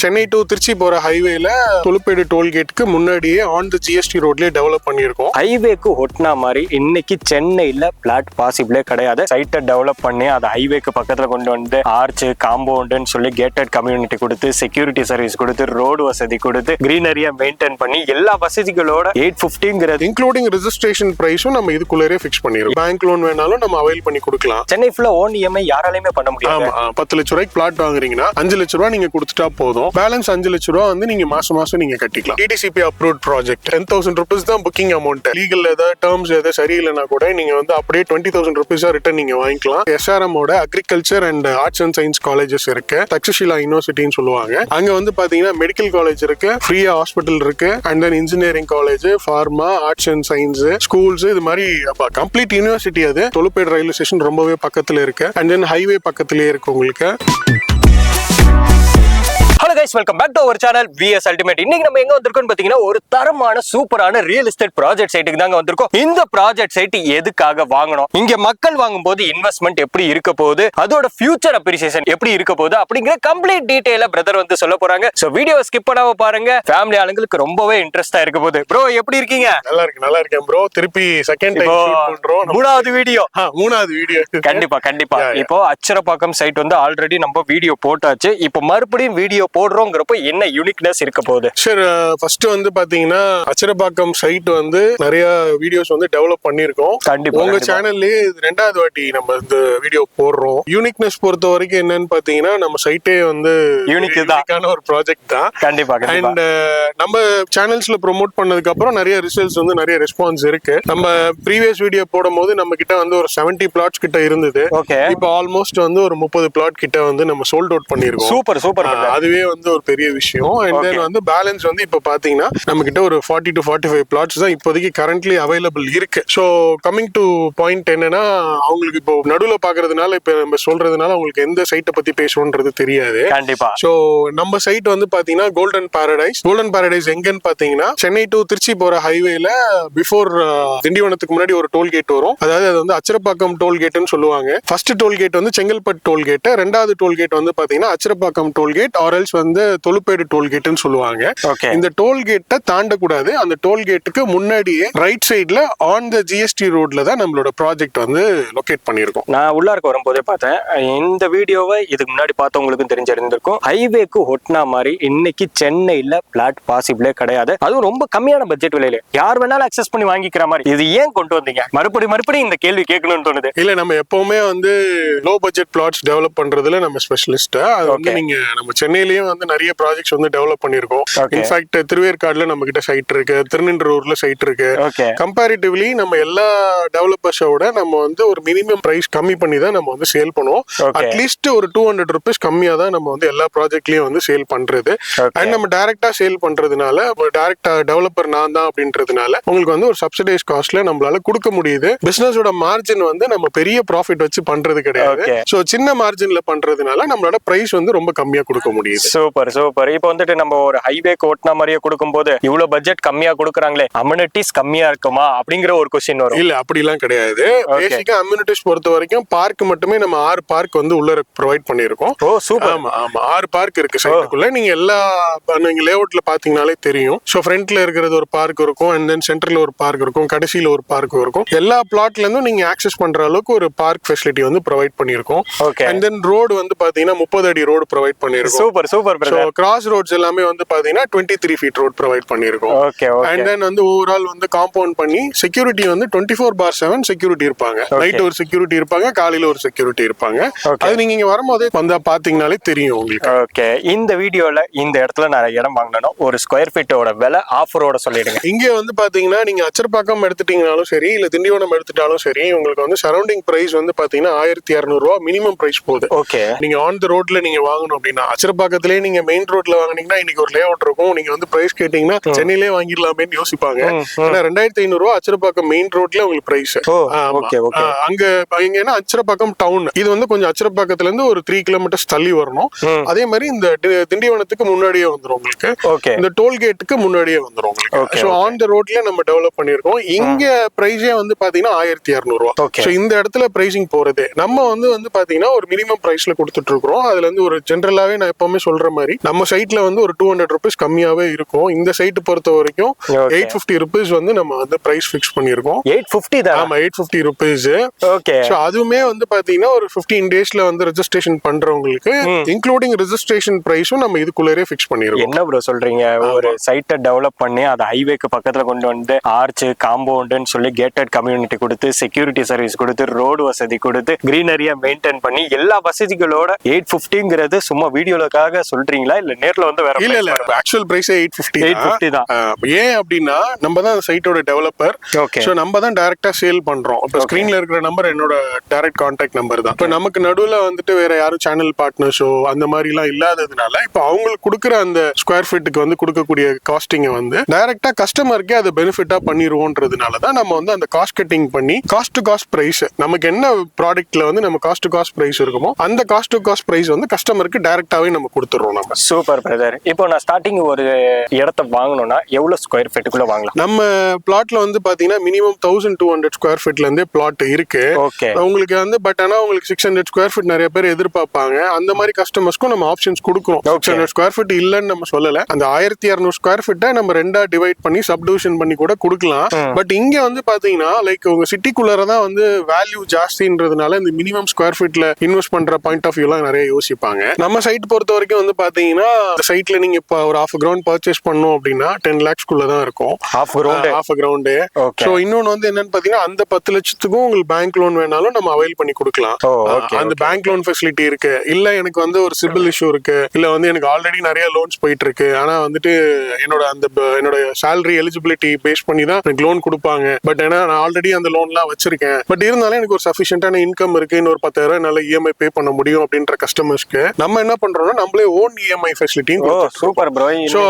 Chennai to Trichy போற ஹைவேல தொழுப்பேடு டோல்கேட்டுக்கு முன்னாடியே ஆன் த ஜிஎஸ்டி ரோட்லயே டெவலப் பண்ணியிருக்கோம். ஹைவேக்கு ஒட்டினா மாதிரி இன்னைக்கு சென்னையில பிளாட் பாசிபிளே கிடையாது. சைட்டை டெவலப் பண்ணி அதை ஹைவேக்கு பக்கத்துல கொண்டு வந்து ஆர்ச் காம்பவுண்டுன்னு சொல்லி கேட்டட் கம்யூனிட்டி கொடுத்து செக்யூரிட்டி சர்வீஸ் கொடுத்து ரோடு வசதி கொடுத்து கிரீனரியா மெயின்டைன் பண்ணி எல்லா வசதிகளோட எயிட் பிப்டிங்கிறது இன்க்ளூடிங் ரெஜிஸ்ட்ரேஷன் பிரைஸும் நம்ம இதுக்குள்ளே ஃபிக்ஸ் பண்ணிருக்கோம். பேங்க் லோன் வேணாலும் நம்ம அவைல் பண்ணி கொடுக்கலாம். சென்னை ஃபுல்லா ஓன் இஎம்ஐ யாராலையுமே பண்ண முடியாது. பத்து லட்ச ரூபாய்க்கு பிளாட் வாங்குறீங்கன்னா அஞ்சு லட்ச ரூபா நீங்க கொடுத்துட்டா போதும். பேலன்ஸ் அஞ்சு லட்ச ரூபா வந்து நீங்க மாசம் மாசம் நீங்க கட்டிக்கலாம். DTCP approve project ten thousand rupees தான் புக்கிங் அமௌண்ட் லீகல் ஏதாவது டேர்ம்ஸ் ஏதாவது சரியில்லைனா கூட நீங்க வந்து அப்படியே டுவெண்ட்டி தௌசண்ட் ருபீஸா ரிட்டர்ன் நீங்க வாங்கிக்கலாம். எஸ்ஆர்எம் ஓட agriculture and arts and science colleges இருக்கு. தக்ஷஷிலா யூனிவர்சிட்டின்னு சொல்லுவாங்க. அங்க வந்து பாத்தீங்கன்னா மெடிக்கல் காலேஜ் இருக்கு ஃப்ரீயா ஹாஸ்பிட்டல் இருக்கு and then engineering college pharma arts and science schools இது மாதிரி கம்ப்ளீட் யூனிவர்சிட்டி அது. தொழுப்பேடு ரயில்வே ஸ்டேஷன் ரொம்பவே பக்கத்துல இருக்கு. அண்ட் தென் ஹைவே பக்கத்துலயே இருக்கு உங்களுக்கு. Guys welcome back to our channel VS ultimate இன்னைக்கு நம்ம எங்க வந்திருக்கோம்னு பாத்தீங்கன்னா ஒரு தரமான சூப்பரான ரியல் எஸ்டேட் ப்ராஜெக்ட் சைட்டுக்கு தாங்க வந்திருக்கோம். இந்த ப்ராஜெக்ட் சைட் எதுக்காக வாங்கணும்? இங்க மக்கள் வாங்கும்போது இன்வெஸ்ட்மெண்ட் எப்படி இருக்க போகுது? அதோட ஃபியூச்சர் அப்ரிசியேஷன் எப்படி இருக்க போகுது? அப்படிங்கிற கம்ப்ளீட் டீடைல பிரதர் வந்து சொல்ல போறாங்க. சோ வீடியோ ஸ்கிப் பண்ணாம பாருங்க. ஃபேமிலி ஆளுங்களுக்கு ரொம்பவே இன்ட்ரெஸ்டா இருக்க போகுது. ப்ரோ எப்படி இருக்கீங்க? நல்லா இருக்கு நல்லா இருக்கேன் ப்ரோ திருப்பி செகண்ட் டைம் மூணாவது வீடியோ மூணாவது வீடியோ கண்டிப்பா கண்டிப்பா. இப்போ அச்சரப்பாக்கம் சைட் வந்து ஆல்ரெடி நம்ம வீடியோ போட்டாச்சு. இப்போ மறுபடியும் வீடியோ போடுறோங்கிறப்போ என்ன யூனிக்னஸ் இருக்க போகுது? சார் ஃபர்ஸ்ட் வந்து பாத்தீங்கன்னா அச்சரப்பாக்கம் சைட் வந்து நிறைய வீடியோஸ் வந்து டெவலப் பண்ணிருக்கோம் கண்டிப்பா, உங்க. சேனல்லயே இது ரெண்டாவது வாட்டி நம்ம இந்த வீடியோ போடுறோம். யூனிக்னஸ் பொறுத்த வரைக்கும் என்னன்னு பாத்தீங்கன்னா நம்ம சைட்டே வந்து Unique தான். ஒரு ப்ராஜெக்ட் தான். கண்டிப்பா அண்ட் நம்ம சேனல்ஸ்ல ப்ரோமோட் பண்ணதுக்கு அப்புறம் நிறைய ரிசல்ட்ஸ் வந்து நிறைய ரெஸ்பான்ஸ் இருக்கு. நம்ம ப்ரீவியஸ் வீடியோ போடும்போது நம்ம கிட்ட வந்து ஒரு 70 பிளாட்ஸ் கிட்ட இருந்தது. இப்போ ஆல்மோஸ்ட் வந்து ஒரு முப்பது பிளாட் கிட்ட வந்து நம்ம சோல்ட் அவுட் பண்ணிருக்கோம் சூப்பர் சூப்பர் அதுவே வந்து ஒரு பெரிய விஷயம். And then Okay. வந்து பேலன்ஸ் வந்து இப்போ பாத்தீங்கன்னா நம்ம கிட்ட ஒரு forty to forty five flats தான் இப்போதைக்கு கரண்ட்லி அவைலபிள் இருக்கு. ஸோ கமிங் டு பாயிண்ட் என்னன்னா அவங்களுக்கு இப்போ நடுவில் பாக்குறதுனால இப்போ நம்ம சொல்றதுனால அவங்களுக்கு எந்த சைட்டை பத்தி பேசணுன்றது தெரியாது. கண்டிப்பா. ஸோ நம்ம சைட் வந்து பாத்தீங்கன்னா கோல்டன் பாரடைஸ் கோல்டன் பாரடைஸ் எங்கன்னு பாத்தீங்கன்னா சென்னை டு திருச்சி போற ஹைவேல பிஃபோர் திண்டிவனத்துக்கு முன்னாடி ஒரு டோல்கேட் வரும். அதாவது அது வந்து அச்சரப்பாக்கம் டோல்கேட்னு சொல்லுவாங்க. ஃபர்ஸ்ட் டோல்கேட் வந்து செங்கல்பட்டு டோல்கேட் ரெண்டாவது டோல்கேட் வந்து பாத்தீங்கன்னா அச்சரப்பாக்கம் டோல்கேட் ஆர்எல்ஸ் வந்து தொழுப்பேடு டோல்கேட்னு சொல்லுவாங்க. ஓகே. இந்த டோல்கேட்டை தாண்டக்கூடாது. அந்த டோல்கேட்டுக்கு முன்னாடியே ரைட் சைடுல ஆன் த ஜிஎஸ்டி ரோட்ல தான் நம்மளோட ப்ராஜெக்ட் வந்து லொகேட் பண்ணியிருக்கோம். நான் உள்ளார்க்கு வரும்போதே பார்த்தேன். இந்த வீடியோவை இதுக்கு முன்னாடி பார்த்தவங்களுக்கும் தெரிஞ்சிருந்திருக்கும். ஹைவேக்கு ஒட்டினா மாதிரி இன்னைக்கு சென்னையில பிளாட் பாசிபிளே கிடையாது. அதுவும் ரொம்ப கம்மியான பட்ஜெட் விலையில. யார் வேணாலும் அக்சஸ் பண்ணி வாங்கிக்கிற மாதிரி. இது ஏன் கொண்டு வந்தீங்க? மறுபடியும் மறுபடியும் இந்த கேள்வி கேட்கணும்னு தோணுது. இல்ல நம்ம எப்பவுமே வந்து லோ பட்ஜெட் பிளாட்ஸ் டெவலப் பண்றதுல நம்ம ஸ்பெஷலிஸ்ட் அது வந்து. நீங்க நம்ம சென்னையிலயே வந்து நிறைய ப்ராஜெக்ட்ஸ் வந்து டெவலப் பண்ணிருக்கோம். இன்ஃபேக்ட் திருவேற்காடுல நம்ம கிட்ட சைட் இருக்கு. திருநின்றூர்ல சைட் இருக்கு. கம்பேரிட்டிவ்லி நம்ம எல்லா டெவலப்பர்ஸோட நம்ம வந்து ஒரு மினிமம் பிரைஸ் கம்மி பண்ணி தான் நம்ம வந்து சேல் பண்ணுவோம். அட்லீஸ்ட் ஒரு டூ ஹண்ட்ரட் ருபீஸ் கம்மியா தான் நம்ம வந்து எல்லா ப்ராஜெக்ட்லயும் வந்து சேல் பண்றது. அண்ட் நம்ம டைரக்டா சேல் பண்றதுனால டைரக்டா டெவலப்பர் நான் தான் அப்படின்றதுனால உங்களுக்கு வந்து ஒரு சப்சிடைஸ் காஸ்ட்ல நம்மளால கொடுக்க முடியுது. பிசினஸோட மார்ஜின் வந்து நம்ம பெரிய ப்ராஃபிட் வச்சு பண்றது கிடையாது. சோ சின்ன மார்ஜின்ல பண்றதுனால நம்மளோட பிரைஸ் வந்து ரொம்ப கம்மியா கொடுக்க முடியுது. சூப்பர் சூப்பர் இப்போ வந்துட்டு நம்ம ஒரு ஹைவேக்கு ஓட்டின மாதிரியே கொடுக்கும்போது இவ்வளவு பட்ஜெட் கம்மியா கொடுக்குறாங்களே அம்யூனிட்டிஸ் கம்மியா இருக்குமா அப்படிங்கிற ஒரு கொஸ்டின் வரும். இல்ல அப்படிலாம் கிடையாது. பேசிக்கா அம்யூனிட்டிஸ் பொறுத்த வரைக்கும் பார்க் மட்டுமே நம்ம ஆறு பார்க் வந்து உள்ள ப்ரொவைட் பண்ணிருக்கோம் ஓ சூப்பர் ஆமா ஆமா. ஆறு பார்க் இருக்கு சைட்டுக்குள்ள நீங்க எல்லா நீங்க லேஅவுட்ல பாத்தீங்கனாலே தெரியும். சோ ஃப்ரண்ட்ல இருக்கிறது ஒரு பார்க் இருக்கும் அண்ட் தென் சென்டர்ல ஒரு பார்க் இருக்கும் கடைசியில ஒரு பார்க் இருக்கும். எல்லா பிளாட்ல இருந்தும் நீங்க ஆக்சஸ் பண்ற அளவுக்கு ஒரு பார்க் ஃபெசிலிட்டி வந்து ப்ரொவைட் பண்ணிருக்கோம் ஓகே அண்ட் தென் ரோடு வந்து பாத்தீங்கன்னா முப்பது அடி ரோடு ப்ரொவைட் பண்ணிருக்கோம் super super so cross roads எல்லாமே வந்து பாத்தீங்கன்னா twenty three feet road provide பண்ணிருக்கோம் ஓகே அண்ட் தென் வந்து ஓவரால் வந்து காம்பவுண்ட் பண்ணி செக்யூரிட்டி வந்து twenty four by seven security இருப்பாங்க நைட் ஒரு செக்யூரிட்டி இருப்பாங்க காலையில ஒரு செக்யூரிட்டி இருப்பாங்க. அது நீங்க இங்க வரும்போதே வந்தா பாத்தீங்கனாலே தெரியும் உங்களுக்கு. ஓகே இந்த வீடியோல இந்த இடத்துல நான் இடம் வாங்கணும் ஒரு ஸ்கொயர் ஃபீட்டோட விலை ஆஃபரோட சொல்லிடுங்க. இங்க வந்து பாத்தீங்கன்னா நீங்க அச்சர்பாக்கம் எடுத்துட்டீங்கனாலும் சரி இல்ல திண்டிவனம் எடுத்துட்டாலும் சரி உங்களுக்கு வந்து சரௌண்டிங் பிரைஸ் வந்து பாத்தீங்கன்னா ஆயிரத்தி இரநூறுவா மினிமம் பிரைஸ் போகுது. ஓகே நீங்க ஆன் த ரோட்ல நீங்க வாங்கணும் அப்படின்னா அச்சரப்பாக்கத்திலே நீங்க மெயின் ரோட்ல வாங்குனீங்கன்னா இன்னைக்கு ஒரு லே அவுட் இருக்கும். நீங்க வந்து பிரைஸ் கேட்டீங்கன்னா சென்னையிலே வாங்கிடலாமேன்னு யோசிப்பாங்க. ஏன்னா ரெண்டாயிரத்தி ஐநூறு ரூபா அச்சரப்பாக்கம் மெயின் ரோட்ல உங்களுக்கு பிரைஸ் அங்க இங்கன்னா அச்சரப்பாக்கம் டவுன் இது வந்து கொஞ்சம் அச்சரப்பாக்கத்துல இருந்து ஒரு த்ரீ கிலோமீட்டர்ஸ் தள்ளி வரணும். அதே மாதிரி இந்த திண்டிவனத்துக்கு முன்னாடியே வந்துரும் உங்களுக்கு. ஓகே இந்த டோல்கேட்டுக்கு முன்னாடியே வந்துரும் Okay, உங்களுக்கு ஸோ ஆன் த ரோட்ல நம்ம டெவலப் பண்ணிருக்கோம் இங்க பிரைஸே வந்து பாத்தீங்கன்னா ஆயிரத்தி இரநூறுவா. ஸோ இந்த இடத்துல பிரைசிங் போறது. நம்ம வந்து வந்து பாத்தீங்கன்னா ஒரு மினிமம் பிரைஸ்ல கொடுத்துட்டு இருக்கிறோம். அதுல இருந்து ஒரு ஜென்ரலாவே நான் எப்பவுமே சொல்ற மாதிரி. நம்ம சைட்ல வந்து ஒரு டூ ஹண்ட்ரட் ருபீஸ் கம்மியாவே இருக்கும். இந்த சைட் பொறுத்த வரைக்கும். எயிட் ஃபிஃப்டி ருபீஸ் வந்து நம்ம வந்து பிரைஸ் ஃபிக்ஸ் பண்ணியிருக்கோம். எயிட் ஃபிஃப்டி தான்? ஆமா eight fifty rupees okay so அதுவுமே வந்து பாத்தீங்கன்னா ஒரு ஃபிஃப்டீன் டேஸ்ல வந்து ரெஜிஸ்ட்ரேஷன் பண்றவங்களுக்கு இன்க்ளூடிங் ரெஜிஸ்ட்ரேஷன் பிரைஸும் நம்ம இதுக்குள்ளே ஃபிக்ஸ் பண்ணிருக்கோம் என்ன ப்ரோ சொல்றீங்க? ஒரு சைட்டை டெவலப் பண்ணி அதை ஹைவேக்கு பக்கத்துல கொண்டு வந்து ஆர்ச் காம்பவுண்டுன்னு சொல்லி கேட்டட் கம்யூனிட்டி கொடுத்து செக்யூரிட்டி சர்வீஸ் கொடுத்து ரோடு வசதி கொடுத்து கிரீனரியா மெயின்டைன் பண்ணி எல்லா வசதிகளோட எயிட் பிப்டிங்கிறது சும்மா வீடியோலக்காக சொல்றீங்களா? இல்ல நேர்ல வந்து வேற இல்ல இல்ல? ஆக்சுவல் பிரைஸ் எயிட் ஃபிஃப்டி 850 தான். ஏன் அப்படின்னா நம்ம தான் சைட்டோட டெவலப்பர் Okay. ஸோ நம்ம தான் டைரக்டா சேல் பண்றோம். இப்போ ஸ்கிரீன்ல இருக்கிற நம்பர் என்னோட டைரக்ட் கான்டாக்ட் நம்பர் தான். இப்போ நமக்கு நடுவுல வந்துட்டு வேற யாரும் சேனல் பார்ட்னர்ஸோ அந்த மாதிரி எல்லாம் இல்லாததுனால இப்போ அவங்களுக்கு கொடுக்குற அந்த ஸ்கொயர் ஃபீட்டுக்கு வந்து கொடுக்கக்கூடிய காஸ்டிங்கை வந்து டைரக்டா கஸ்டமருக்கே அது பெனிஃபிட்டா பண்ணிடுவோன்றதுனால தான் நம்ம வந்து அந்த காஸ்ட் கட்டிங் பண்ணி காஸ்ட் டு காஸ்ட் பிரைஸ் நமக்கு என்ன ப்ராடக்ட்ல வந்து நம்ம காஸ்ட் டு காஸ்ட் பிரைஸ் இருக்குமோ அந்த காஸ்ட் டு காஸ்ட் பிரைஸ் வந்து கஸ்டமருக்கு டைரக்டாவே நம்ம கொடுத்துறோம் நம்ம சூப்பர் பிரதர் இப்போ நான் ஸ்டார்டிங் ஒரு இடத்த வாங்கணும்னா எவ்வளவு ஸ்கொயர் ஃபீட்டுக்குள்ள வாங்கலாம்? நம்ம பிளாட்ல வந்து பாத்தீங்கன்னா minimum thousand two hundred square ஃபீட்ல இருந்தே பிளாட் இருக்கு. ஓகே உங்களுக்கு வந்து பட் ஆனா உங்களுக்கு சிக்ஸ் ஹண்ட்ரட் ஸ்கொயர் ஃபீட் நிறைய பேர் எதிர்பார்ப்பாங்க. அந்த மாதிரி கஸ்டமர்ஸ்க்கும் நம்ம ஆப்ஷன்ஸ் கொடுக்குறோம். சிக்ஸ் ஹண்ட்ரட் ஸ்கொயர் ஃபீட் இல்லைன்னு நம்ம சொல்லல. அந்த ஆயிரத்தி இரநூறு ஸ்கொயர் ஃபீட்டை நம்ம ரெண்டா டிவைட் பண்ணி சப்டிவிஷன் பண்ணி கூட கொடுக்கலாம். பட் இங்க வந்து பாத்தீங்கன்னா லைக் உங்க சிட்டிக்குள்ளார தான் வந்து வேல்யூ ஜாஸ்தின்றதுனால இந்த மினிமம் ஸ்கொயர் ஃபீட்ல இன்வெஸ்ட் பண்ற பாயிண்ட் ஆஃப் வியூலாம் நிறைய யோசிப்பாங்க. நம்ம சைட் பொறுத்த வரைக்கும் வந்து பாத்தீங்கன்னா சைட்ல நீங்க இப்போ ஒரு ஹாஃப் கிரவுண்ட் பர்ச்சேஸ் பண்ணோம் அப்படின்னா டென் லேக்ஸ்க்குள்ள தான் இருக்கும். Half ground half ground. So இன்னொன்று வந்து என்னன்னு பார்த்தீங்கன்னா அந்த பத்து லட்சத்துக்கும் உங்களுக்கு பேங்க் லோன் வேணாலும் நம்ம அவைல் பண்ணி கொடுக்கலாம். ஓ, அந்த பேங்க் லோன் ஃபெசிலிட்டி இருக்கு. இல்ல எனக்கு வந்து ஒரு சிபில் இஷ்யூ இருக்கு. இல்ல வந்து எனக்கு ஆல்ரெடி நிறைய லோன்ஸ் போயிட்டு இருக்கு. ஆனா வந்துட்டு என்னோட அந்த என்னோட சேலரி எலிஜிபிலிட்டி பேஸ் பண்ணி தான் எனக்கு லோன் கொடுப்பாங்க. பட் ஏன்னா நான் ஆல்ரெடி அந்த லோன்லாம் வச்சிருக்கேன். பட் இருந்தாலும் எனக்கு ஒரு சஃபிஷியன்டான இன்கம் இருக்கு. இன்னொரு பத்தாயிரம் என்னால இஎம்ஐ பே பண்ண முடியும் அப்படின்ற கஸ்டமர்ஸ்க்கு நம்ம என்ன பண்றோம்னா நம்மளே E ஓன் இஎம்ஐ ஃபெசிலிட்டியும் ஓ சூப்பர் ப்ரோ ஸோ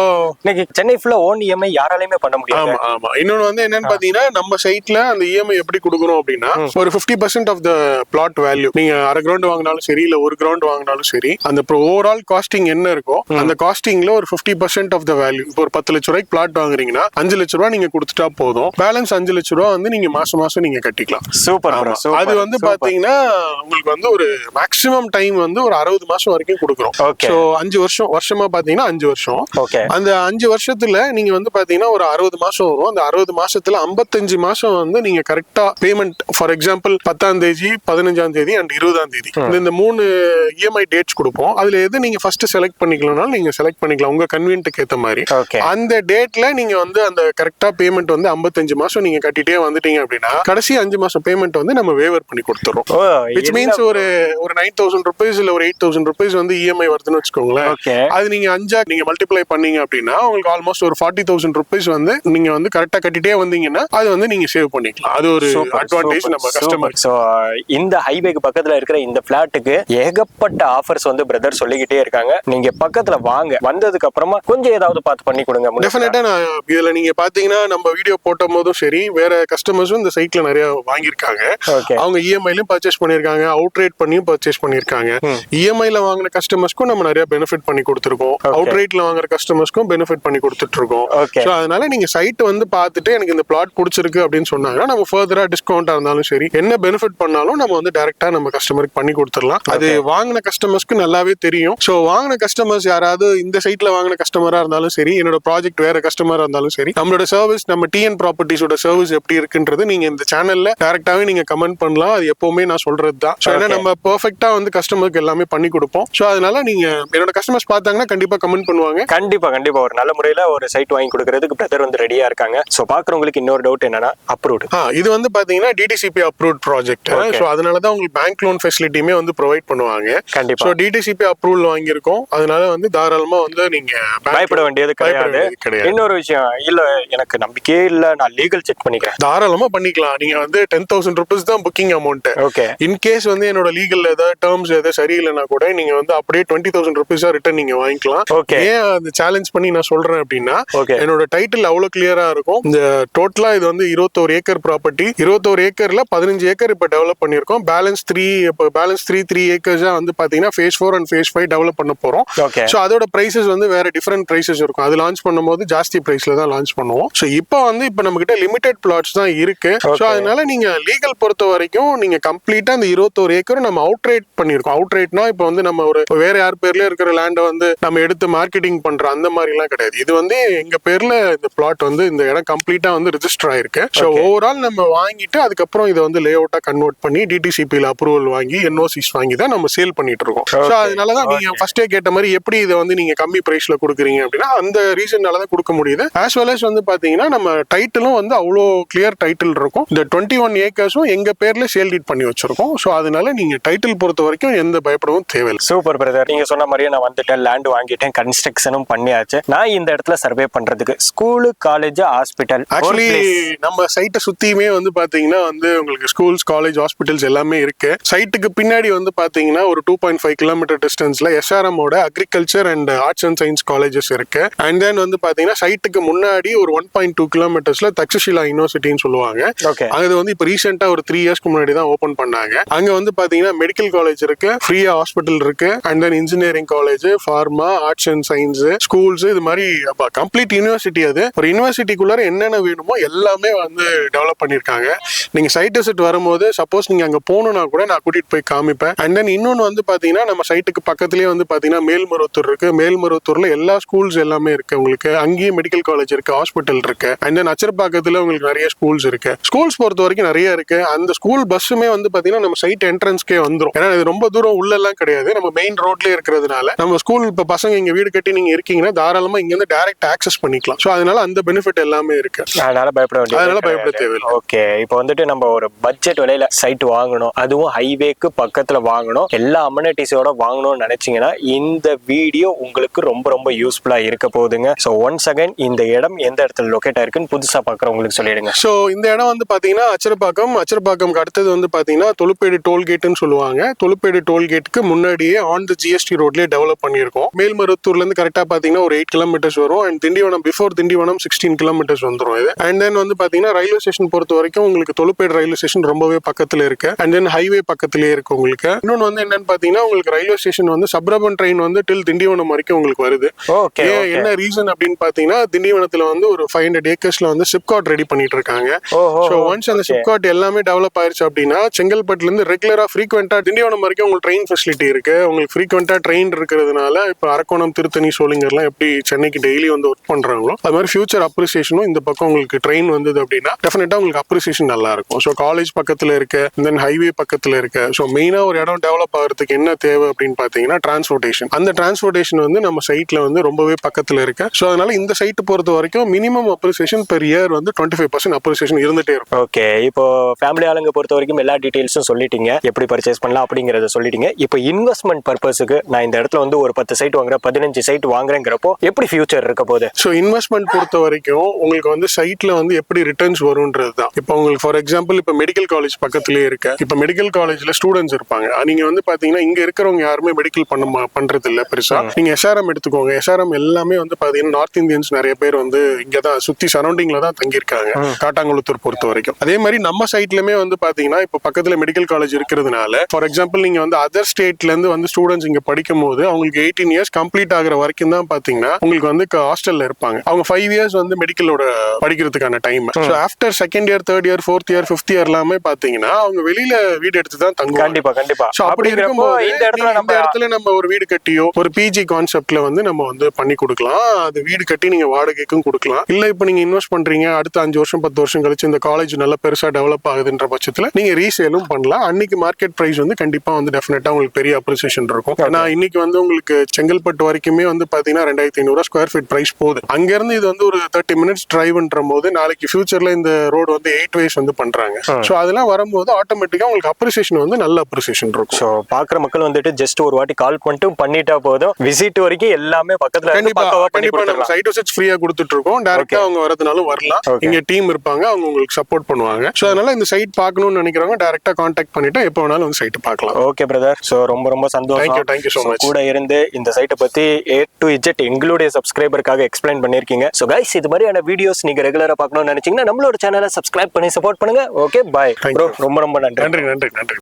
இன்னைக்கு சென்னை ஃபுல்லா ஓன் இஎம்ஐ யாராலையுமே பண்ண முடியாது. ஆமா ஆமா. இன்னொன்னு வந்து என்னன்னு பாத்தீங்கன்னா நம்ம சைட்ல அந்த இஎம்ஐ எப்படி கொடுக்குறோம் அப்படின்னா ஒரு 50% percent of the flat value நீங்க அரை கிரவுண்ட் வாங்கினாலும் சரி இல்ல ஒரு கிரவுண்ட் வாங்கினாலும் சரி அந்த ஓவரால் காஸ்டிங் என்ன இருக்கோ அந்த காஸ்டிங்ல ஒரு 50% பர்சன்ட் ஆஃப் த வேல்யூ இப்போ ஒரு பத்து லட்ச ரூபாய்க்கு பிளாட் வாங்குறீங்கன்னா அஞ்சு லட்ச ரூபாய் நீங்க கொடுத்துட்டா போதும். பேலன்ஸ் அஞ்சு லட்ச ரூபா வந்து நீங்க மாசம் மாசம் நீங்க கட்டிக்கலாம். சூப்பர். அது வந்து பாத்தீங்கன்னா உங்களுக்கு வந்து ஒரு மேக்ஸிமம் டைம் வந்து ஒரு அறுபது மாசம் வரைக்கும் கொடுக்குறோம். ஸோ அஞ்சு வருஷம் வருஷமா பாத்தீங்கன்னா அஞ்சு வருஷம். ஓகே. அந்த அஞ்சு வருஷத்துல நீங்க வந்து பாத்தீங்கன்னா ஒரு அறுபது மாசம் வரும். அந்த அறுபது மாசத்துல ஐம்பத்தஞ்சு மாசம் வந்து நீங்க கரெக்டா பேமெண்ட் ஃபார் எக்ஸாம்பிள் பத்தாம் தேதி பதினஞ்சாம் தேதி அண்ட் இருபதாம் தேதி. இந்த- மூணு இஎம்ஐ டேட்ஸ் கொடுப்போம். அதுல எது நீங்க ஃபர்ஸ்ட் செலக்ட் பண்ணிக்கலாம்னாலும் நீங்க செலக்ட் பண்ணிக்கலாம். உங்க கன்வீனியன்ட்டுக்கு ஏத்த மாதிரி. ஓகே. அந்த டேட்ல நீங்க வந்து அந்த கரெக்டா பேமெண்ட் வந்து ஐம்பத்தஞ்சு மாசம் நீங்க கட்டிட்டே வந்துட்டீங்க அப்படின்னா கடைசி அஞ்சு மாசம் பேமெண்ட் வந்து நம்ம வேவர் பண்ணி கொடுத்துறோம். விச் மீன்ஸ் ஒரு ஒரு நைன் தௌசண்ட் ருபீஸ் இல்ல ஒரு எயிட் தௌசண்ட் ருபீஸ் வந்து இஎம்ஐ வருதுன்னு வச்சுக்கோங்களேன். ஓகே. அது நீங்க அஞ்சா நீங்க மல்டிப்ளை பண்ணீங்க அப்படின்னா உங்களுக்கு ஆல்மோஸ்ட் ஒரு ஃபார்ட்டி தௌசண்ட் ருபீஸ் வந்து நீங்க வந்து கரெக்டா கட்டிட்டே வந்தீங்கன்னா அது வந்து நீங்க சேவ் பண்ணிக்கலாம். அது ஒரு அட்வான்டேஜ் நம்ம கஸ்டமர் சோ இந்த ஹைவேக்கு பக்கத்துல இருக்கிற இந்த பிளாட்டுக்கு ஏகப்பட்ட ஆஃபர்ஸ் வந்து பிரதர் சொல்லிக்கிட்டே இருக்காங்க. நீங்க பக்கத்துல வாங்க. வந்ததுக்கு அப்புறமா கொஞ்சம் ஏதாவது பார்த்து பண்ணி கொடுங்க? டெஃபினட்டா நான் இதுல நீங்க பாத்தீங்கன்னா நம்ம வீடியோ போட்ட போதும் சரி வேற கஸ்டமர்ஸும் இந்த சைட்ல நிறைய வாங்கியிருக்காங்க. அவங்க இஎம்ஐலயும் பர்ச்சேஸ் பண்ணிருக்காங்க அவுட் ரேட் பண்ணியும் பர்ச்சேஸ் பண்ணிருக்காங்க இஎம்ஐல வாங்கின கஸ்டமர்ஸ்க்கும் நம்ம நிறைய பெனிஃபிட் பண்ணி கொடுத்துருக்கோம். அவுட் ரேட்ல வாங்குற கஸ்டமர்ஸ்க்கும் பெனிஃபிட் பண்ணி கொடுத்துட்டு இருக்கோம் ஸோ அதனால நீங்க சைட் வந்து பார்த்துட்டு எனக்கு இந்த பிளாட் பிடிச்சிருக்கு அப்படின்னு சொன்னாங்கன்னா நம்ம ஃபர்தரா டிஸ்கவுண்டா இருந்தாலும் சரி என்ன பெனிஃபிட் பண்ணாலும் நம்ம வந்து டைரக்டா நம்ம கஸ்டமருக்கு பண்ணி கொடுத்துடலாம். அது வாங்கின கஸ்டமர்ஸ்க்கு நல்லாவே தெரியும். ஸோ வாங்கின கஸ்டமர்ஸ் யாராவது இந்த சைட்ல வாங்கின கஸ்டமரா இருந்தாலும் சரி என்னோட ப்ராஜெக்ட் வேற கஸ்டமரா இருந்தாலும் சரி நம்மளோட சர்வீஸ் நம்ம டிஎன் ப்ராப்பர்ட்டிஸோட சர்வீஸ் எப்படி இருக்குன்றது நீங்க இந்த சேனல்ல டைரக்டாவே நீங்க கமெண்ட் பண்ணலாம். அது எப்பவுமே நான் சொல்றது தான் ஏன்னா நம்ம பெர்ஃபெக்ட்டா வந்து கஸ்டமருக்கு எல்லாமே பண்ணி கொடுப்போம். ஸோ அதனால நீங்க என்னோட கஸ்டமர்ஸ் பார்த்தாங்கன்னா கண்டிப்பா கமெண்ட் பண்ணுவாங்க. கண்டிப்பா கண்டிப்பா. ஒரு நல்ல முறையில ஒரு சைட் வாங்கி கொடுக்கறதுக்கு பிரதர் வந்து ரெடியா இருக்காங்க. சோ பாக்குறவங்களுக்கு இன்னொரு டவுட் என்னன்னா அப்ரூவ்டு இது வந்து பாத்தீங்கன்னா டிடிசிபி அப்ரூவ்ட் ப்ராஜெக்ட் ஸோ அதனால தான் உங்களுக்கு பேங்க் லோன் ஃபெசிலிட்டியுமே வந்து ப்ரொவைட் பண்ணுவாங்க. கண்டிப்பா. ஸோ டிடிசிபி அப்ரூவல் வாங்கியிருக்கோம். அதனால வந்து தாராளமா வந்து நீங்க பயப்பட வேண்டியது கிடையாது. இன்னொரு விஷயம் இல்ல எனக்கு நம்பிக்கையே இல்ல. நான் லீகல் செக் பண்ணிக்கிறேன். தாராளமா பண்ணிக்கலாம். நீங்க வந்து டென் தௌசண்ட் ருபீஸ் தான் booking amount okay in case வந்து என்னோட லீகல் ஏதாவது டேர்ம்ஸ் ஏதாவது சரியில்லைன்னா கூட நீங்க வந்து அப்படியே டுவெண்ட்டி தௌசண்ட் ருபீஸா ரிட்டர்ன் நீங்க வாங்கிக்கலாம். Okay. ஏன் அது சேலஞ்ச் பண்ணி நான் சொல்றேன் அப்படின்னா ஓகே என்னோட டைட்டில் அவ்வளவு கிளியரா இருக்கும். இந்த டோட்டலா இது வந்து இருபத்தோரு ஏக்கர் ப்ராப்பர்ட்டி இருபத்தோரு ஏக்கர்ல பதினஞ்சு ஏக்கர் இப்ப டெவலப் பண்ணிருக்கோம் பேலன்ஸ் த்ரீ இப்போ பேலன்ஸ் த்ரீ த்ரீ ஏக்கர்ஸா வந்து பாத்தீங்கன்னா phase four and phase five develop பண்ண போறோம். ஓகே ஸோ அதோட பிரைசஸ் வந்து வேற டிஃப்ரெண்ட் பிரைசஸ் இருக்கும். அது லான்ச் பண்ணும்போது ஜாஸ்தி பிரைஸ்ல தான் லான்ச் பண்ணுவோம். ஸோ இப்போ வந்து இப்போ நம்ம கிட்ட லிமிடெட் பிளாட்ஸ் தான் இருக்கு. ஸோ. அதனால நீங்க லீகல் பொறுத்த வரைக்கும் நீங்க கம்ப்ளீட்டா அந்த இருபத்தோரு ஏக்கரும் நம்ம அவுட் ரேட் பண்ணிருக்கோம் அவுட் ரேட்னா இப்போ வந்து நம்ம ஒரு வேற யார் பேர்லயோ இருக்கிற லேண்டை வந்து நம்ம எடுத்து மார்க்கெட்டிங் பண்ற அந்த மாதிரி எல்லாம் கிடையாது. இது வந்து எங்க பேர்ல இந்த பிளாட் வந்து இந்த இடம் கம்ப்ளீட்டா வந்து ரிஜிஸ்டர் ஆயிருக்கு. ஸோ ஓவரால் நம்ம வாங்கிட்டு அதுக்கப்புறம் இதை வந்து லே அவுட்டா கன்வெர்ட் பண்ணி டிடிசிபியில் அப்ரூவல் வாங்கி என்ஓசிஸ் வாங்கி தான் நம்ம சேல் பண்ணிட்டு இருக்கோம். ஸோ. அதனாலதான் நீங்க ஃபர்ஸ்டே கேட்ட மாதிரி எப்படி இதை வந்து நீங்க கம்மி பிரைஸ்ல கொடுக்குறீங்க அப்படின்னா அந்த ரீசன்னால தான் கொடுக்க முடியுது. ஆஸ் வெல் as வந்து பாத்தீங்கன்னா நம்ம டைட்டிலும் வந்து அவ்வளோ கிளியர் டைட்டில் இருக்கும். இந்த டுவெண்ட்டி ஒன் ஏக்கர்ஸும் எங்க பேர்ல சேல் டீட் பண்ணி வச்சிருக்கோம். ஸோ அதனால நீங்க டைட்டில் பொறுத்த வரைக்கும் எந்த பயப்படவும் தேவையில்லை. சூப்பர் பிரதர் நீங்க சொன்ன மாதிரியே நான் வந்துட்டேன் லேண்ட் வாங்கிட்டேன் கன்ஸ்ட்ரக்ஷனும் பண்ணியாச்சு. நான் இந்த இடத்துல சர்வே பண்றதுக்கு ஸ்கூலு காலேஜ் ஹாஸ்பிட்டல் ஆக்சுவலி நம்ம சைட்டை சுத்தியுமே வந்து பாத்தீங்கன்னா வந்து உங்களுக்கு ஸ்கூல்ஸ் காலேஜ் ஹாஸ்பிட்டல்ஸ் எல்லாமே இருக்கு. சைட்டுக்கு பின்னாடி வந்து பாத்தீங்கன்னா ஒரு டூ பாயிண்ட் ஃபைவ் கிலோமீட்டர் டிஸ்டன்ஸ்ல எஸ்ஆர்எம் ஓட agriculture and arts and science colleges இருக்கு. அண்ட் தென் வந்து பாத்தீங்கன்னா சைட்டுக்கு முன்னாடி ஒரு ஒன் பாயிண்ட் டூ கிலோமீட்டர்ஸ்ல தக்ஷஷிலா யூனிவர்சிட்டின்னு சொல்லுவாங்க. அது வந்து இப்போ ரீசெண்டா ஒரு த்ரீ இயர்ஸ்க்கு முன்னாடி தான் ஓப்பன் பண்ணாங்க. அங்க வந்து பாத்தீங்கன்னா மெடிக்கல் காலேஜ் இருக்கு ஃப்ரீயா ஹாஸ்பிட்டல் இருக்கு and then engineering college college pharma arts and science schools இது மாதிரி கம்ப்ளீட் யூனிவர்சிட்டி அது. ஒரு யூனிவர்சிட்டிக்குள்ளார என்னென்ன வேணுமோ எல்லாமே வந்து டெவலப் பண்ணியிருக்காங்க நீங்கள் சைட் விசிட் வரும்போது சப்போஸ் நீங்கள் அங்கே போகணுன்னா கூட நான் கூட்டிகிட்டு போய் காமிப்பேன். அண்ட் தென் இன்னொன்று வந்து பார்த்தீங்கன்னா நம்ம சைட்டுக்கு பக்கத்துலேயே வந்து பார்த்தீங்கன்னா மேல்மருவத்தூர் இருக்குது மேல்மருவத்தூரில் எல்லா ஸ்கூல்ஸ் எல்லாமே இருக்குது உங்களுக்கு. அங்கேயும் மெடிக்கல் காலேஜ் இருக்குது ஹாஸ்பிட்டல் இருக்குது அண்ட் தென் அச்சரப்பாக்கத்துல உங்களுக்கு நிறைய ஸ்கூல்ஸ் இருக்குது ஸ்கூல்ஸ் பொறுத்த வரைக்கும் நிறைய இருக்குது அந்த ஸ்கூல் பஸ்ஸுமே வந்து பார்த்தீங்கன்னா நம்ம சைட் என்ட்ரன்ஸ்க்கே வந்துரும். ஏன்னா இது ரொம்ப தூரம் உள்ளெல்லாம் கிடையாது. நம்ம மெயின் ரோட்லேயே இருக்கிறதுனால. நம்ம ஸ்கூல் இப்ப பசங்க இங்க வீடு கட்டி நீங்க இருக்கீங்கன்னா தாராளமா இங்க இருந்து டைரக்ட் ஆக்சஸ் பண்ணிக்கலாம். சோ அதனால அந்த பெனிஃபிட் எல்லாமே இருக்கு. அதனால பயப்பட வேண்டியது அதனால பயப்பட தேவையில்லை. ஓகே இப்போ வந்துட்டு நம்ம ஒரு பட்ஜெட் விலையில சைட் வாங்கணும். அதுவும் ஹைவேக்கு பக்கத்துல வாங்கணும். எல்லா அம்யூனிட்டிஸோட வாங்கணும்னு நினைச்சீங்கன்னா இந்த வீடியோ உங்களுக்கு ரொம்ப ரொம்ப யூஸ்ஃபுல்லா இருக்க போகுதுங்க. ஸோ ஒன்ஸ் அகைன் இந்த இடம் எந்த இடத்துல லொக்கேட் ஆயிருக்குன்னு புதுசா பாக்குறவங்களுக்கு சொல்லிடுங்க. சோ இந்த இடம் வந்து பாத்தீங்கன்னா அச்சரப்பாக்கம். அச்சரப்பாக்கம்க்கு அடுத்தது வந்து பாத்தீங்கன்னா தொழுப்பேடு டோல்கேட்னு சொல்லுவாங்க. தொழுப்பேடு டோல்கேட்டுக்கு முன்னாடியே ஆன் தி ஜிஎஸ்டி ரோட்லயே டெவலப் பண்ணியிருக்கோம். மேல்மருவத்தூர்ல இருந்து கரெக்டா பாத்தீங்கன்னா ஒரு எயிட் கிலோமீட்டர்ஸ் வரும். And Tindivanam before Tindivanam sixteen kilometres வந்துரும் இது. அண்ட் தென் வந்து பாத்தீங்கன்னா ரயில்வே ஸ்டேஷன் பொறுத்த வரைக்கும் உங்களுக்கு தொழுப்பேடு ரயில்வே ஸ்டேஷன் ரொம்பவே பக்கத்துல இருக்கு. அண்ட் தென் ஹைவே பக்கத்துலயே இருக்கு உங்களுக்கு. இன்னொன்னு வந்து என்னன்னு பாத்தீங்கன்னா உங்களுக்கு ரயில்வே ஸ்டேஷன் வந்து சப்ரபன் ட்ரெயின் வந்து டில் திண்டிவனம் வரைக்கும் உங்களுக்கு வருது. ஓகே என்ன ரீசன் அப்படின்னு பாத்தீங்கன்னா திண்டிவனத்துல வந்து ஒரு ஃபைவ் ஹண்ட்ரட் ஏக்கர்ஸ்ல வந்து சிப்காட் ரெடி பண்ணிட்டு இருக்காங்க. ஸோ ஒன்ஸ் அந்த சிப்காட் எல்லாமே டெவலப் ஆயிருச்சு அப்படின்னா செங்கல்பட்டுல இருந்து ரெகுலரா ஃப்ரீக்வெண்டா திண்டிவனம் வரைக்கும் உங்களுக்கு ட்ரெயின் ஃபெசிலிட்டி இருக்கு. உங்களுக்கு ஃப்ரீக்வெண்டா ட்ரெயின் இருக்கிறதுனால இப்போ அரக்கோணம் திருத்தணி சோழிங்கர்லாம் எப்படி சென்னைக்கு டெய்லி வந்து ஒர்க் பண்றாங்களோ அது மாதிரி ஃபியூச்சர் அப்ரிசியேஷனும் இந்த பக்கம் உங்களுக்கு ட்ரெயின் வந்தது அப்படின்னா டெஃபினட்டா உங்களுக்கு அப்ரிசியேஷன் நல்லா இருக்கும். ஸோ காலேஜ் பக்கத்துல இருக்கு தென் ஹைவே பக்கத்துல இருக்க ஸோ மெயினா ஒரு இடம் டெவலப் ஆகிறதுக்கு என்ன தேவை அப்படின்னு பாத்தீங்கன்னா டிரான்ஸ்போர்ட்டேஷன் அந்த டிரான்ஸ்போர்ட்டேஷன் வந்து நம்ம சைட்ல வந்து ரொம்பவே பக்கத்துல இருக்கு. ஸோ அதனால இந்த சைட் பொறுத்த வரைக்கும் மினிமம் அப்ரிசியேஷன் பெர் இயர் வந்து டுவெண்ட்டி ஃபைவ் பர்சன்ட் அப்ரிசியேஷன் இருந்துட்டே இருக்கும். ஓகே இப்போ ஃபேமிலி ஆளுங்க பொறுத்த வரைக்கும் எல்லா டீடைல்ஸும் சொல்லிட்டீங்க. எப்படி பர்ச்சேஸ் பண்ணலாம் அப்படிங்கறத சொல்லிட்டீங்க. இப்போ இன்வெஸ்ட்மெண்ட் பர்பஸுக்கு நான் இந்த இடத்துல வந்து ஒரு பத்து சைட் வாங்குறேன் பதினஞ்சு சைட் வாங்குறேங்கிறப்போ எப்படி ஃபியூச்சர் இருக்க போகுது? ஸோ இன்வெஸ்ட்மெண்ட் பொறுத்த வரைக்கும் உங்களுக்கு வந்து சைட்ல வந்து எப்படி ரிட்டர்ன்ஸ் வரும்ன்றது தான் இப்போ உங்களுக்கு ஃபார் எக்ஸாம்பிள் இப்போ மெடிக்கல் காலேஜ் பக்கத்துலேயே இருக்கு இப்போ மெடிக்கல் காலேஜ்ல ஸ்டூடெண்ட்ஸ் இருப்பாங்க. நீங்க வந்து பாத்தீங்கன்னா இங்க இருக்கிறவங்க யாருமே மெடிக்கல் பண்ண பண்றது இல்ல பெருசா. நீங்க எஸ்ஆர்எம் எடுத்துக்கோங்க. எஸ்ஆர்எம் எல்லாமே வந்து பாத்தீங்கன்னா நார்த் இந்தியன்ஸ் நிறைய பேர் வந்து இங்க தான் சுத்தி சரௌண்டிங்ல தான் தங்கியிருக்காங்க. காட்டாங்குளத்தூர் பொறுத்த வரைக்கும். அதே மாதிரி நம்ம சைட்லயுமே வந்து பாத்தீங்கன்னா இப்போ பக்கத்துல மெடிக்கல் காலேஜ் இருக்கிறதுனால ஃபார் எக்ஸாம்பிள் நீங்க வந்து அதர் ஸ்டேட்ல இருந்து வந்து ஸ்டூடெண்ட்ஸ் இங்க படிக்கும் போது அவங்களுக்கு எயிட்டீன் இயர்ஸ் கம்ப்ளீட் ஆகுற வரைக்கும் தான் பாத்தீங்கன்னா உங்களுக்கு வந்து ஹாஸ்டல்ல இருப்பாங்க. அவங்க ஃபைவ் இயர்ஸ் வந்து மெடிக்கலோட படிக்கிறதுக்கான time after second year third year fourth year fifth year எல்லாமே பாத்தீங்கன்னா அவங்க வெளியில வீடு எடுத்து தான் தங்குவாங்க. கண்டிப்பா கண்டிப்பா. அப்படி இருக்கும்போது இந்த இடத்துல நம்ம இடத்துல நம்ம ஒரு வீடு கட்டியோ ஒரு பிஜி கான்செப்ட்ல வந்து நம்ம வந்து பண்ணி கொடுக்கலாம். அது வீடு கட்டி நீங்க வாடகைக்கும் கொடுக்கலாம். இல்ல இப்போ நீங்க இன்வெஸ்ட் பண்றீங்க அடுத்த அஞ்சு வருஷம் பத்து வருஷம் கழிச்சு இந்த காலேஜ் நல்லா பெருசா டெவலப் ஆகுதுன்ற பட்சத்துல நீங்க ரீசேலும் பண்ணலாம். அன்னைக்கு மார்க்கெட் பிரைஸ் வந்து கண்டிப்பா வந்து டெஃபினட்டா உங்களுக்கு பெரிய அப்ரிசியேஷன் இருக்கும். ஏன்னா இன்னைக்கு வந்து உங்களுக்கு செங்கல்பட்டு வரைக்குமே வந்து பாத்தீங்கன்னா ரெண்டாயிரத்தி ஐநூறு ஸ்கொயர் ஃபீட் பிரைஸ் போகுது. அங்க இருந்து இது வந்து ஒரு தேர்ட்டி மினிட்ஸ் டிரைவ்ன்ற போது நாளைக்கு ஃபியூச்சர்ல இந்த ரோடு வந்து எயிட் வேஸ் வந்து பண்றாங்க. சோ அதெல்லாம் வரும்போது ஆட்டோமேட்டிக்கா உங்களுக்கு அப்ரிசியேஷன் வந்து நல்ல அப்ரிசியேஷன் இருக்கும். ஸோ பாக்குற மக்கள் வந்துட்டு ஜஸ்ட் ஒரு வாட்டி கால் பண்ணிட்டு பண்ணிட்டா போதும். விசிட் வரைக்கும் எல்லாமே பக்கத்துல இருந்து கண்டிப்பா. பக்காவா பண்ணி கண்டிப்பா. நம்ம சைட் விசிட்ஸ் ஃப்ரீயா கொடுத்துட்டு இருக்கோம் டைரக்டா அவங்க வரதுனாலும் வரலாம். இங்க டீம் இருப்பாங்க. அவங்க உங்களுக்கு சப்போர்ட் பண்ணுவாங்க. சோ அதனால இந்த சைட் பார்க்கணும்னு நினைக்கிறவங்க டைரக்டா காண்டாக்ட் பண்ணிட்டு எப்போ வேணாலும் வந்து சைட் பார்க்கலாம். ஓகே பிரதர் ஸோ ரொம்ப ரொம்ப சந்தோஷம். You so So, much. கூட இருந்து இந்த சைட்டை பத்தி ஏ டு இஜெட் எங்களுடைய சப்ஸ்கிரைபருக்காக எக்ஸ்பிளைன் பண்ணிருக்கீங்க. ஸோ கைஸ் இது மாதிரியான வீடியோஸ் நீங்க ரெகுலரா பார்க்கணும்னு நினைச்சீங்கன்னா நம்மளோட சேனலை சப்ஸ்கிரைப் பண்ணி சப்போர்ட் பண்ணுங்க. Okay bye. ரொம்ப ரொம்ப நன்றி. நன்றி நன்றி நன்றி.